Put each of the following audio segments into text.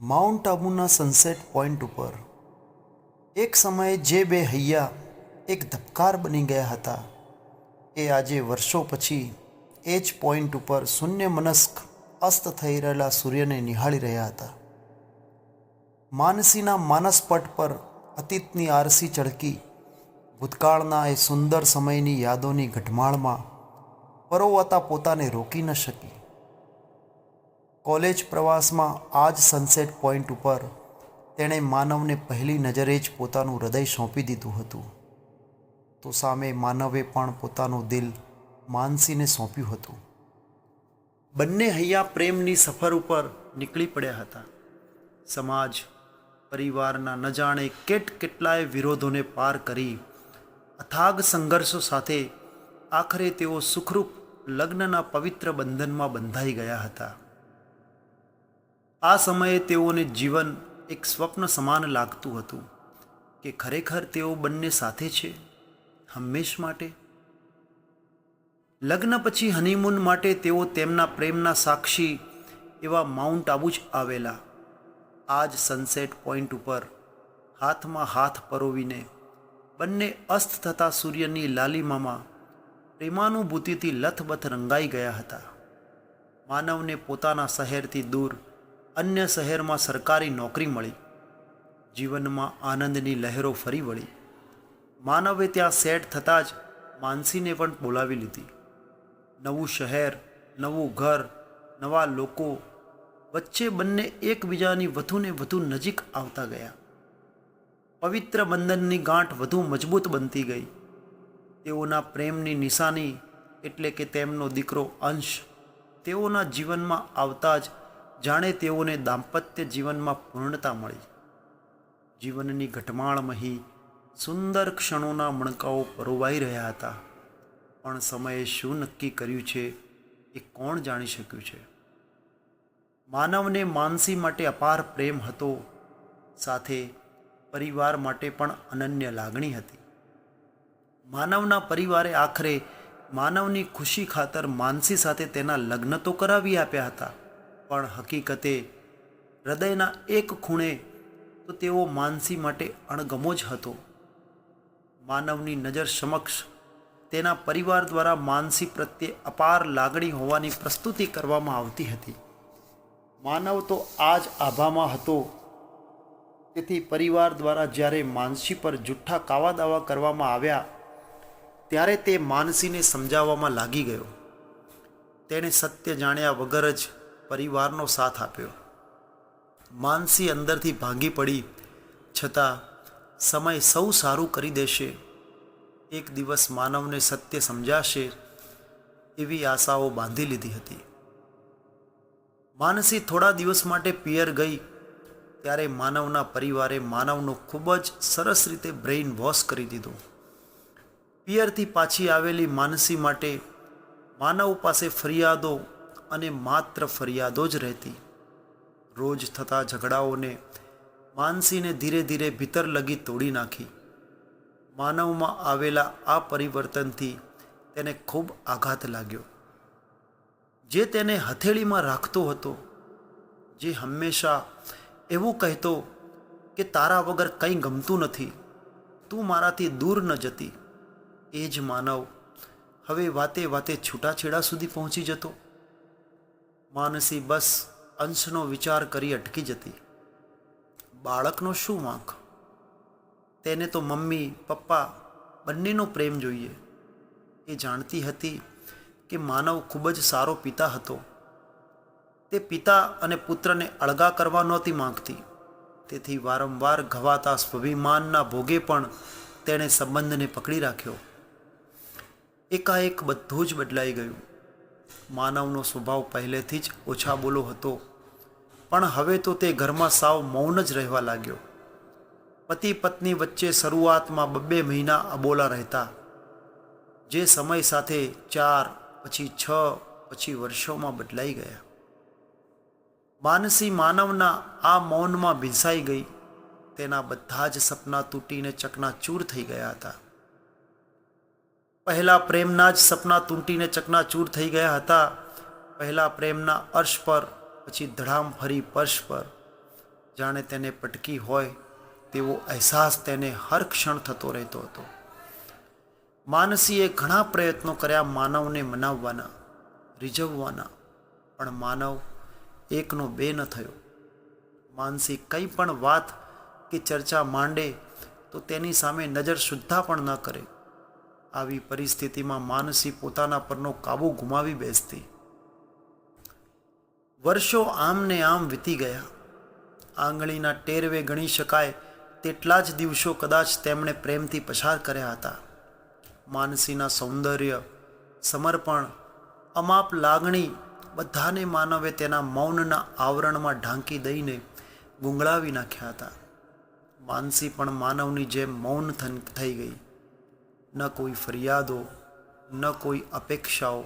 Mount આબુના sunset point ઉપર. એક સમયે જે બે હૈયા એક ધબકાર બની ગયા હતા. એ આજે વર્ષો પછી એ જ પોઈન્ટ ઉપર શૂન્ય મનસ્ક અસ્ત થઈ રહેલા સૂર્યને નિહાળી રહ્યા હતા. માનસીના માનસપટ પર અતીતની આરસી ચળકી ભૂતકાળના એ સુંદર સમયની યાદોની ઘટમાળમાં પરોવતા પોતાને રોકી ન શકી. કોલેજ પ્રવાસમાં આ જ સનસેટ પોઈન્ટ ઉપર તેણે માનવને પહેલી નજરે જ પોતાનું હૃદય સોંપી દીધું હતું. તો સામે માનવે પણ પોતાનું દિલ માનસીને સોંપ્યું હતું. બંને હૈયા પ્રેમની સફર ઉપર નીકળી પડ્યા હતા. સમાજ, પરિવારના ન જાણે કેટ કેટલાય વિરોધોને પાર કરી અથાગ સંઘર્ષો સાથે આખરે તેઓ સુખરૂપ લગ્નના પવિત્ર બંધનમાં બંધાઈ ગયા હતા. આ સમયે તેઓને જીવન એક સ્વપ્ન સમાન લાગતું હતું કે ખરેખર તેઓ બંને સાથે છે, હંમેશ માટે. લગ્ન પછી હનીમૂન માટે તેઓ તેમના પ્રેમના સાક્ષી એવા માઉન્ટ આબુ જ આવેલા. આ જ સનસેટ પોઈન્ટ ઉપર હાથમાં હાથ પરોવીને બંને અસ્ત થતા સૂર્યની લાલીમામાં પ્રેમાનુભૂતિથી લથબથ રંગાઈ ગયા હતા. માનવને પોતાના શહેરથી દૂર અન્ય શહેરમાં સરકારી નોકરી મળી. જીવનમાં આનંદની લહેરો ફરી વળી. માનવે ત્યાં સેટ થતાં જ માનસીને પણ બોલાવી લીધી. નવું શહેર, નવું ઘર, નવા લોકો, વચ્ચે બંને એકબીજાની વધુને વધુ નજીક આવતા ગયા. પવિત્ર બંધનની ગાંઠ વધુ મજબૂત બનતી ગઈ. તેઓના પ્રેમની નિશાની એટલે કે તેમનો દીકરો અંશ તેઓના જીવનમાં આવતા જ જાણે તેઓને દાંપત્ય જીવનમાં પૂર્ણતા મળી. જીવનની ઘટમાળમહી સુંદર ક્ષણોના મણકાઓ પરોવાઈ રહ્યા હતા. પણ સમયે શું નક્કી કર્યું છે એ કોણ જાણી શક્યું છે? માનવને માનસી માટે અપાર પ્રેમ હતો, સાથે પરિવાર માટે પણ અનન્ય લાગણી હતી. માનવના પરિવારે આખરે માનવની ખુશી ખાતર માનસી સાથે તેના લગ્ન તો કરાવી આપ્યા હતા. પણ હકીકતે હૃદયના એક ખૂણે તો તેઓ માનસી માટે અણગમો જ હતો. માનવની નજર સમક્ષ તેના પરિવાર દ્વારા માનસી પ્રત્યે અપાર લાગણી હોવાની પ્રસ્તુતિ કરવામાં આવતી હતી. માનવ તો આ જ આભામાં હતો. તેથી પરિવાર દ્વારા જ્યારે માનસી પર જુઠ્ઠા કાવા દાવા કરવામાં આવ્યા, ત્યારે તે માનસીને સમજાવવામાં લાગી ગયો. તેણે સત્ય જાણ્યા વગર જ પરિવારનો સાથ આપ્યો. માનસી અંદરથી ભાંગી પડી, છતાં સમય સૌ સારું કરી દેશે. એક દિવસ માનવને સત્ય સમજાશે એવી આશાઓ બાંધી લીધી હતી. માનસી થોડા દિવસ માટે પિયર ગઈ, ત્યારે માનવના પરિવારે માનવનો ખૂબ જ સરસ રીતે બ્રેઇન વોશ કરી દીધો. પિયરથી પાછી આવેલી માનસી માટે માનવ પાસે ફરિયાદો અને માત્ર ફરિયાદો જ રહેતી. રોજ થતા ઝઘડાઓને માનસીને ધીરે ધીરે ભીતર લગી તોડી નાખી. માનવમાં આવેલા આ પરિવર્તનથી તેને ખૂબ આઘાત લાગ્યો. જે તેને હથેળીમાં રાખતો હતો, જે હંમેશા એવું કહેતો કે તારા વગર કંઈ ગમતું નથી, તું મારાથી દૂર ન જતી. એ જ માનવ હવે વાતે વાતે છૂટાછેડા સુધી પહોંચી જતો. માનસી બસ અંશનો વિચાર કરી અટકી જતી. બાળકનો શું વાંક? તેને તો મમ્મી, પપ્પા બંનેનો પ્રેમ જોઈએ. એ જાણતી હતી કે માનવ ખૂબ જ સારો પિતા હતો. તે પિતા અને પુત્રને અળગા કરવા નહોતી માંગતી. તેથી વારંવાર ઘવાતા સ્વાભિમાનના ભોગે પણ તેણે સંબંધને પકડી રાખ્યો. એકાએક બધું જ બદલાઈ ગયું. માનવનો સ્વભાવ પહેલેથી જ ઓછા બોલો હતો. પણ હવે તો તે ઘરમાં સાવ મૌન જ રહેવા લાગ્યો. પતિ પત્ની વચ્ચે શરૂઆતમાં બબ્બે મહિના અબોલા રહેતા. જે સમય સાથે ચાર, પછી છ, પછી વર્ષોમાં બદલાઈ ગયા. માનસી માનવના આ મૌનમાં ભીંસાઈ ગઈ. તેના બધા જ સપના તૂટીને ચકનાચૂર થઈ ગયા હતા. પહેલા પ્રેમના જ સપના તૂટીને ચકનાચૂર થઈ ગયા હતા. પહેલા પ્રેમના અર્શ પર, પછી ધડામ ફરી પર્શ પર. જાણે તેને પટકી હોય, તેવો અહેસાસ તેને હર ક્ષણ થતો રહેતો હતો. માનસીએ ઘણા પ્રયત્નો કર્યા માનવને મનાવવાના, રીઝવવાના, પણ માનવ એકનો બે ન થયો. માનસી કંઈ પણ વાત કે ચર્ચા માંડે, તો તેની સામે નજર સુદ્ધા પણ ન કરે. આવી પરિસ્થિતિમાં માનસી પોતાના પરનો કાબુ ગુમાવી બેસતી. વર્ષો આમ ને આમ વીતી ગયા. આંગળીના ટેરવે ગણી શકાય તેટલા જ દિવસો કદાચ તેમણે પ્રેમથી પસાર કર્યા હતા. માનસીના સૌંદર્ય, સમર્પણ, અમાપ લાગણી બધાને માનવે તેના મૌનના આવરણમાં ઢાંકી દઈને ગુંગળાવી નાખ્યા હતા. માનસી પણ માનવની જેમ મૌન થઈ ગઈ. ન કોઈ ફરિયાદો, ન કોઈ અપેક્ષાઓ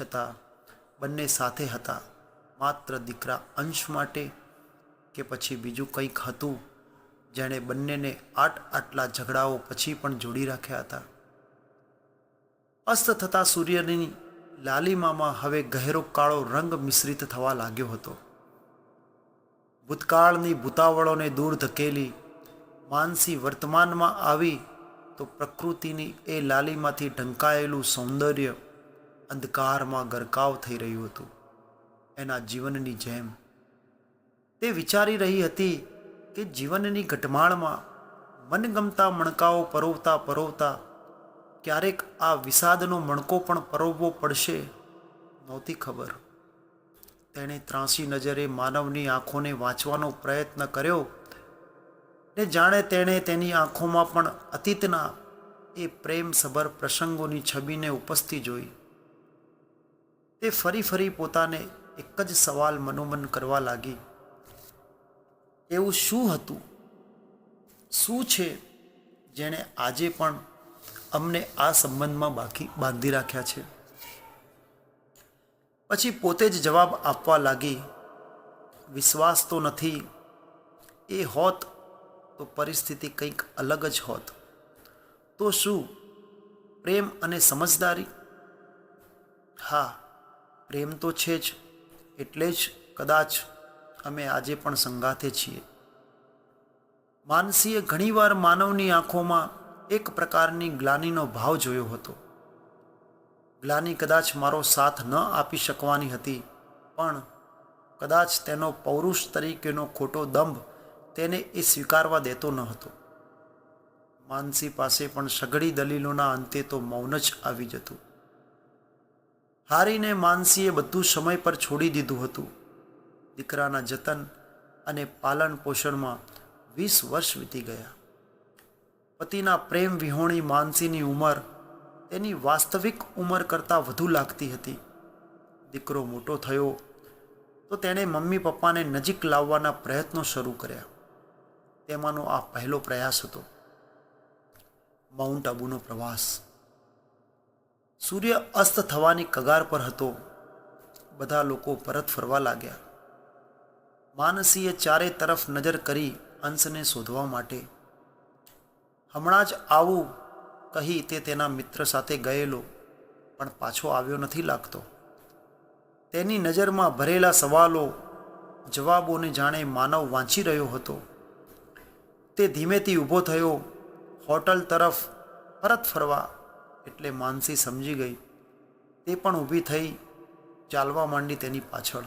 છતાં બંને સાથે હતા. માત્ર દીકરા અંશ માટે કે પછી બીજું કંઈક હતું જેણે બંનેને આટ આટલા ઝઘડાઓ પછી પણ જોડી રાખ્યા હતા. અસ્ત થતા સૂર્યની લાલીમામાં હવે ગહેરો કાળો રંગ મિશ્રિત થવા લાગ્યો હતો. ભૂતકાળની ભૂતાવળોને દૂર ધકેલી, માનસી વર્તમાનમાં આવી તો પ્રકૃતિની એ લાલીમાંથી ઢંકાયેલું સૌંદર્ય અંધકારમાં ગરકાવ થઈ રહ્યું હતું. એના જીવનની જેમ. તે વિચારી રહી હતી કે જીવનની ઘટમાળમાં મનગમતા મણકાઓ પરોવતા પરોવતા ક્યારેક આ વિષાદનો મણકો પણ પરોવવો પડશે નહોતી ખબર. તેણે ત્રાસી નજરે માનવની આંખોને વાંચવાનો પ્રયત્ન કર્યો ને જાણે તેણે તેની આંખોમાં પણ અતીતના એ પ્રેમસભર પ્રસંગોની છબીને ઉપસ્થિત જોઈ. તે ફરી ફરી પોતાને એક જ સવાલ મનોમન કરવા લાગી. એવું શું હતું? શું છે જેણે આજે પણ અમને આ સંબંધમાં બાકી બાંધી રાખ્યા છે? પછી પોતે જ જવાબ આપવા લાગી, વિશ્વાસ તો નથી. એ હોત તો પરિસ્થિતિ કંઈક અલગ જ હોત. તો શું? પ્રેમ અને સમજદારી? હા, પ્રેમ તો છે જ. એટલે જ કદાચ અમે આજે પણ સંગાથે છીએ. માનસીએ ઘણીવાર માનવની આંખોમાં એક પ્રકારની ગ્લાનીનો ભાવ જોયો હતો. ગ્લાની કદાચ મારો સાથ ન આપી શકવાની હતી, પણ કદાચ તેનો પૌરુષ તરીકેનો ખોટો દંભ તેને એ સ્વીકારવા દેતો ન હતો. માનસી પાસે પણ સઘળી દલીલોના અંતે તો મૌન જ આવી જતું. હારીને માનસીએ બધું સમય પર છોડી દીધું હતું. દીકરાના જતન અને પાલન પોષણમાં વીસ વર્ષ વીતી ગયા. પતિના પ્રેમ વિહોણી માનસીની ઉંમર તેની વાસ્તવિક ઉંમર કરતાં વધુ લાગતી હતી. દીકરો મોટો થયો તો તેણે મમ્મી પપ્પાને નજીક લાવવાના પ્રયત્નો શરૂ કર્યા. તેમાંનો આ પહેલો પ્રયાસ હતો. માઉન્ટ આબુનો પ્રવાસ. સૂર્ય અસ્ત થવાની કગાર પર હતો. બધા લોકો પરત ફરવા લાગ્યા. માનસીએ ચારે તરફ નજર કરી અંશને શોધવા માટે. હમણાં જ આવું કહી તે તેના મિત્ર સાથે ગયેલો, પણ પાછો આવ્યો નથી લાગતો. તેની નજરમાં ભરેલા સવાલો, જવાબોને જાણે માનવ વાંચી રહ્યો હતો. તે ધીમેથી ઊભો થયો. હોટલ તરફ પરત ફરવા એટલે માનસી સમજી ગઈ. તે પણ ઊભી થઈ ચાલવા માંડી તેની પાછળ.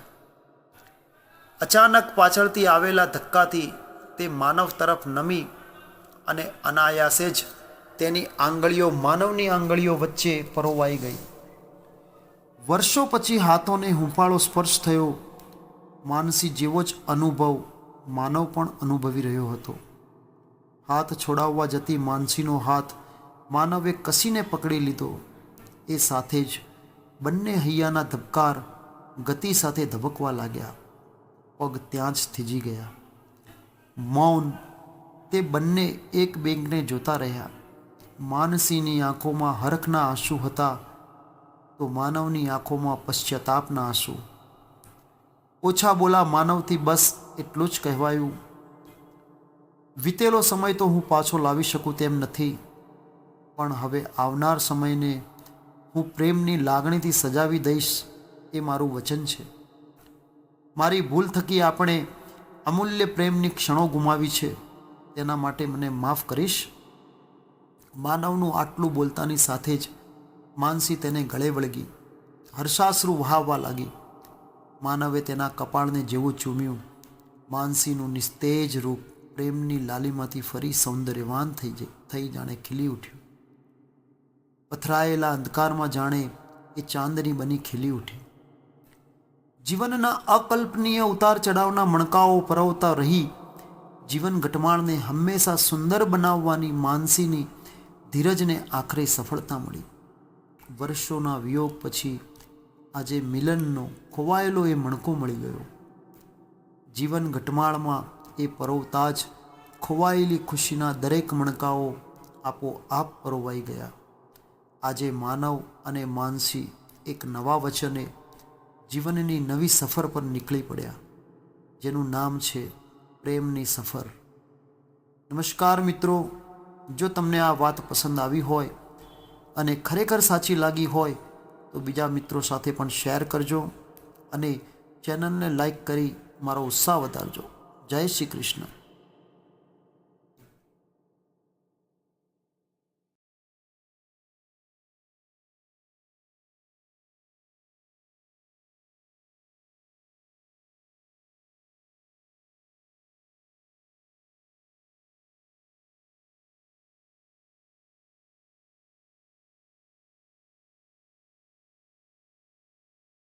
અચાનક પાછળથી આવેલા ધક્કાથી તે માનવ તરફ નમી અને અનાયાસે જ તેની આંગળીઓ, માનવની આંગળીઓ વચ્ચે પરોવાઈ ગઈ. વર્ષો પછી હાથોને હુંફાળો સ્પર્શ થયો. માનસી જેવો જ અનુભવ માનવ પણ અનુભવી રહ્યો હતો. હાથ છોડાવવા જતી માનસીનો હાથ માનવે કસીને પકડી લીધો. એ સાથે જ બંને હૈયાના ધબકાર ગતિ સાથે ધબકવા લાગ્યા. પગ ત્યાં જ થીજી ગયા. મૌન તે બંને એક બેંકને જોતા રહ્યા. માનસીની આંખોમાં હરખના આંસુ હતા તો માનવની આંખોમાં પશ્ચાતાપના આંસુ. ઓછા બોલા માનવથી બસ એટલું જ કહેવાયું. વીતેલો સમય તો હું પાછો લાવી શકું તેમ નથી. પણ હવે આવનાર સમયને હું પ્રેમની લાગણીથી સજાવી દઈશ એ મારું વચન છે. મારી ભૂલ થકી આપણે અમૂલ્ય પ્રેમની ક્ષણો ગુમાવી છે. તેના માટે મને માફ કરીશ. માનવનું આટલું બોલતાની સાથે જ માનસી તેને ગળે વળગી. હર્ષાશ્રુ વહાવવા લાગી. માનવે તેના કપાળને જેવું ચૂમ્યું. માનસીનું નિસ્તેજ રૂપ પ્રેમની લાલીમાંથી ફરી સૌંદર્યવાન થઈ જઈ, થઈ જાણે ખીલી ઉઠ્યું. પથરાયેલા અંધકારમાં જાણે એ ચાંદની બની ખીલી ઉઠી. જીવનના અકલ્પનીય ઉતાર ચઢાવના મણકાઓ પરવતા રહી, જીવન ઘટમાળને હંમેશા સુંદર બનાવવાની માનસીની ધીરજને આખરે સફળતા મળી. વર્ષોના વિયોગ પછી આજે મિલનનો ખોવાયેલો એ મણકો મળી ગયો. જીવન ઘટમાળમાં એ પરોવતા જ ખોવાયેલી ખુશીના દરેક મણકાઓ આપોઆપ પરોવાઈ ગયા. આજે માનવ અને માનસી એક નવા વચને જીવનની નવી સફર પર નીકળી પડ્યા, જેનું નામ છે પ્રેમની સફર. નમસ્કાર મિત્રો, જો તમને આ વાત પસંદ આવી હોય અને ખરેખર સાચી લાગી હોય, તો બીજા મિત્રો સાથે પણ શેર કરજો અને ચેનલને લાઈક કરી મારો ઉત્સાહ વધારજો. જય શ્રી કૃષ્ણ